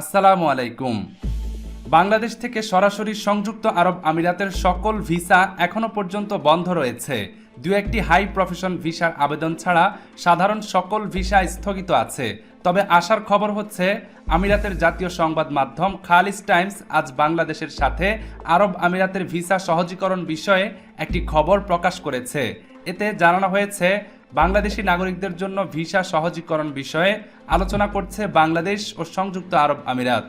আসসালামু আলাইকুম। বাংলাদেশ থেকে সরাসরি সংযুক্ত আরব আমিরাতের সকল ভিসা এখনও পর্যন্ত বন্ধ রয়েছে। দু একটি হাই প্রফেশন ভিসার আবেদন ছাড়া সাধারণ সকল ভিসা স্থগিত আছে। তবে আসার খবর হচ্ছে, আমিরাতের জাতীয় সংবাদ মাধ্যম খালিজ টাইমস আজ বাংলাদেশের সাথে আরব আমিরাতের ভিসা সহজীকরণ বিষয়ে একটি খবর প্রকাশ করেছে। এতে জানানো হয়েছে, বাংলাদেশি নাগরিকদের জন্য ভিসা সহজীকরণ বিষয়ে আলোচনা করছে বাংলাদেশ ও সংযুক্ত আরব আমিরাত।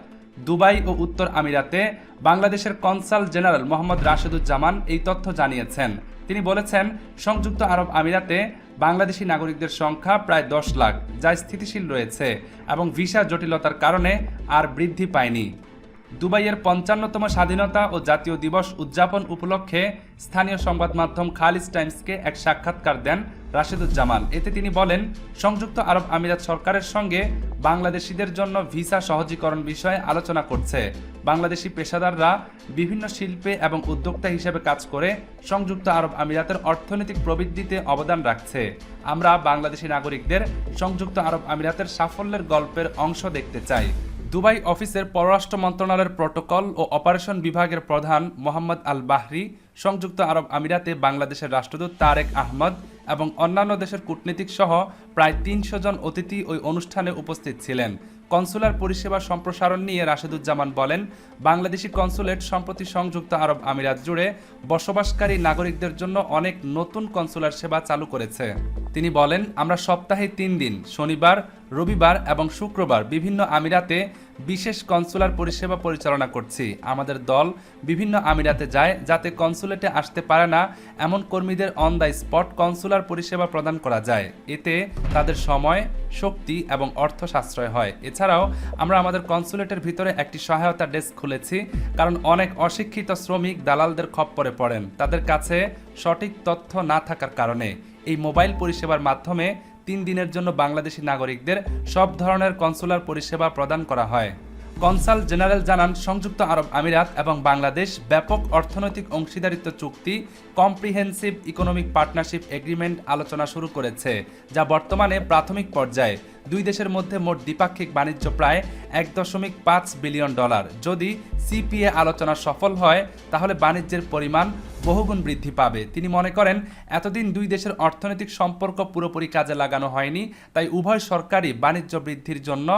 দুবাই ও উত্তর আমিরাতে বাংলাদেশের কনসাল জেনারেল মোহাম্মদ রাশেদুজ্জামান এই তথ্য জানিয়েছেন। তিনি বলেছেন, সংযুক্ত আরব আমিরাতে বাংলাদেশি নাগরিকদের সংখ্যা প্রায় দশ লাখ, যা স্থিতিশীল রয়েছে এবং ভিসা জটিলতার কারণে আর বৃদ্ধি পায়নি। দুবাইয়ের পঞ্চান্নতম স্বাধীনতা ও জাতীয় দিবস উদযাপন উপলক্ষে স্থানীয় সংবাদ মাধ্যম খালিজ টাইমসকে এক সাক্ষাৎকার দেন রাশেদুজ্জামান। এতে তিনি বলেন, সংযুক্ত আরব আমিরাত সরকারের সঙ্গে বাংলাদেশিদের জন্য ভিসা সহজীকরণ বিষয়ে আলোচনা করছে। বাংলাদেশি পেশাদাররা বিভিন্ন শিল্পে এবং উদ্যোক্তা হিসেবে কাজ করে সংযুক্ত আরব আমিরাতের অর্থনৈতিক প্রবৃদ্ধিতে অবদান রাখছে। আমরা বাংলাদেশি নাগরিকদের সংযুক্ত আরব আমিরাতের সাফল্যের গল্পের অংশ দেখতে চাই। দুবাই অফিসের পররাষ্ট্র মন্ত্রণালয়ের প্রোটোকল ও অপারেশন বিভাগের প্রধান মোহাম্মদ আল বাহরি সংযুক্ত আরব আমিরাতে বাংলাদেশের রাষ্ট্রদূত তারেক আহমদ এবং অন্যান্য দেশের কূটনীতিক সহ প্রায় তিনশো জন অতিথি ওই অনুষ্ঠানে উপস্থিত ছিলেন। কনসুলার পরিষেবা সম্প্রসারণ নিয়ে রাশেদুজ্জামান বলেন, বাংলাদেশি কনসুলেট সম্প্রতি সংযুক্ত আরব আমিরাত জুড়ে বসবাসকারী নাগরিকদের জন্য অনেক নতুন কনসুলার সেবা চালু করেছে। তিনি বলেন, আমরা সপ্তাহে তিন দিন, শনিবার, রবিবার এবং শুক্রবার বিভিন্ন আমিরাতে বিশেষ কনসুলার পরিষেবা পরিচালনা করছি। আমাদের দল বিভিন্ন আমিরাতে যায় যাতে কনসুলেটে আসতে পারে না এমন কর্মীদের অন দ্য স্পট কনসুলার পরিষেবা প্রদান করা যায়। এতে তাদের সময়, শক্তি এবং অর্থ সাশ্রয় হয়। এছাড়াও আমরা আমাদের কনসুলেটের ভিতরে একটি সহায়তা ডেস্ক খুলেছি কারণ অনেক অশিক্ষিত শ্রমিক দালালদের খপ্পরে পড়েন। তাদের কাছে সঠিক তথ্য না থাকার কারণে এই মোবাইল পরিষেবার মাধ্যমে তিন দিনের জন্য বাংলাদেশি নাগরিকদের সব ধরনের কনসুলার পরিষেবা প্রদান করা হয়। কনসাল জেনারেল জানান, সংযুক্ত আরব আমিরাত এবং বাংলাদেশ ব্যাপক অর্থনৈতিক অংশীদারিত্ব চুক্তি, কম্প্রিহেন্সিভ ইকোনমিক পার্টনারশিপ এগ্রিমেন্ট আলোচনা শুরু করেছে, যা বর্তমানে প্রাথমিক পর্যায়ে। দুই দেশের মধ্যে মোট দ্বিপাক্ষিক বাণিজ্য প্রায় এক দশমিক পাঁচ বিলিয়ন ডলার। যদি সিপিএ আলোচনা সফল হয়, তাহলে বাণিজ্যের পরিমাণ বহুগুণ বৃদ্ধি পাবে। তিনি মনে করেন, এতদিন দুই দেশের অর্থনৈতিক সম্পর্ক পুরোপুরি কাজে লাগানো হয়নি, তাই উভয় সরকারই বাণিজ্য বৃদ্ধির জন্য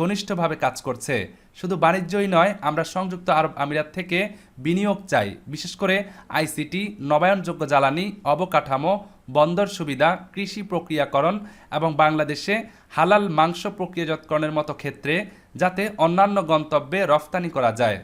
ঘনিষ্ঠভাবে কাজ করছে। শুধু বাণিজ্যই নয়, আমরা সংযুক্ত আরব আমিরাত থেকে বিনিয়োগ চাই। বিশেষ করে আইসিটি, নবায়নযোগ্য জ্বালানি, অবকাঠামো, বন্দর সুবিধা, কৃষি প্রক্রিয়াকরণ এবং বাংলাদেশে হালাল মাংস প্রক্রিয়াজাতকরণের মতো ক্ষেত্রে যাতে অন্যান্য গন্তব্যে রফতানি করা যায়।